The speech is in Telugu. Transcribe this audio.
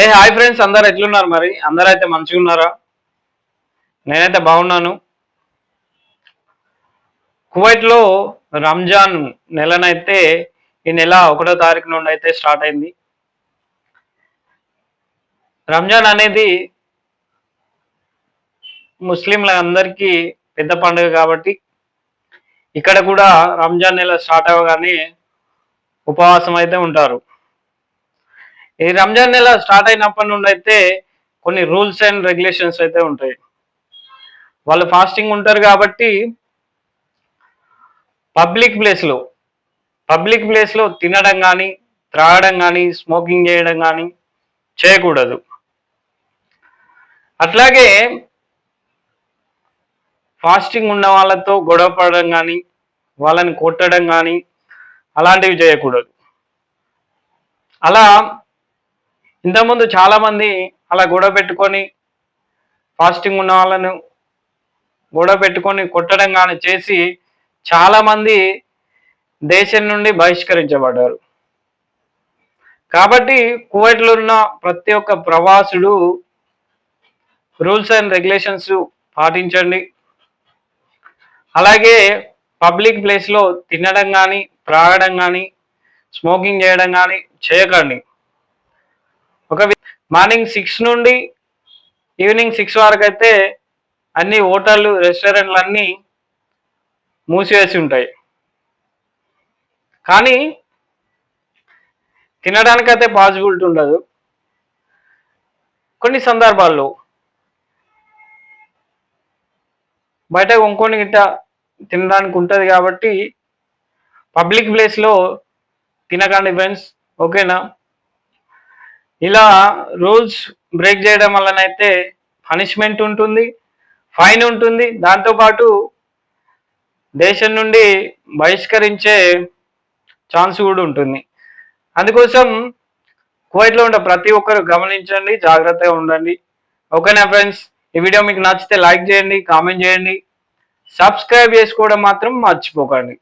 ఏ హాయ్ ఫ్రెండ్స్ అందరు ఎట్లున్నారు మరి? అందరూ అయితే మంచిగా ఉన్నారా నేనైతే బాగున్నాను. కువైట్లో రంజాన్ నెలనైతే ఈ నెల ఒకటో తారీఖు నుండి అయితే స్టార్ట్ అయింది. రంజాన్ అనేది ముస్లింల అందరికీ పెద్ద పండుగ కాబట్టి ఇక్కడ కూడా రంజాన్ నెల స్టార్ట్ అవ్వగానే ఉపవాసం అయితే ఉంటారు. ఈ రంజాన్ నెల స్టార్ట్ అయినప్పటి నుండి అయితే కొన్ని రూల్స్ అండ్ రెగ్యులేషన్స్ అయితే ఉంటాయి. వాళ్ళు ఫాస్టింగ్ ఉంటారు కాబట్టి పబ్లిక్ ప్లేస్లో పబ్లిక్ ప్లేస్లో తినడం కానీ త్రాగడం కానీ స్మోకింగ్ చేయడం కానీ చేయకూడదు. అట్లాగే ఫాస్టింగ్ ఉన్న వాళ్ళతో గొడవ పడడం కానీ వాళ్ళని కొట్టడం కానీ అలాంటివి చేయకూడదు. అలా ఇంతకుముందు చాలామంది అలా గొడవ పెట్టుకొని ఫాస్టింగ్ ఉన్న వాళ్ళను గొడవ పెట్టుకొని కొట్టడం కానీ చేసి చాలామంది దేశం నుండి బహిష్కరించబడ్డారు. కాబట్టి కువైట్లో ఉన్న ప్రతి ఒక్క ప్రవాసుడు రూల్స్ అండ్ రెగ్యులేషన్స్ పాటించండి. అలాగే పబ్లిక్ ప్లేస్లో తినడం కానీ త్రాగడం కానీ స్మోకింగ్ చేయడం కానీ చేయకండి. ఒక మార్నింగ్ సిక్స్ నుండి ఈవినింగ్ సిక్స్ వరకు అయితే అన్ని హోటళ్ళు రెస్టారెంట్లు అన్నీ మూసివేసి ఉంటాయి. కానీ తినడానికైతే పాసిబిలిటీ ఉండదు. కొన్ని సందర్భాల్లో బయట కొనుక్కొని గిట్ట తినడానికి ఉంటుంది కాబట్టి పబ్లిక్ ప్లేస్లో తినకండి ఫ్రెండ్స్. ఓకేనా? ఇలా రూల్స్ బ్రేక్ చేయడం వల్లనైతే పనిష్మెంట్ ఉంటుంది ఫైన్ ఉంటుంది. దాంతోపాటు దేశం నుండి బహిష్కరించే ఛాన్స్ కూడా ఉంటుంది. అందుకోసం కువైట్లో ఉండే ప్రతి ఒక్కరు గమనించండి జాగ్రత్తగా ఉండండి. ఓకేనా ఫ్రెండ్స్? ఈ వీడియో మీకు నచ్చితే లైక్ చేయండి కామెంట్ చేయండి. సబ్స్క్రైబ్ చేసుకోవడం మాత్రం మర్చిపోకండి.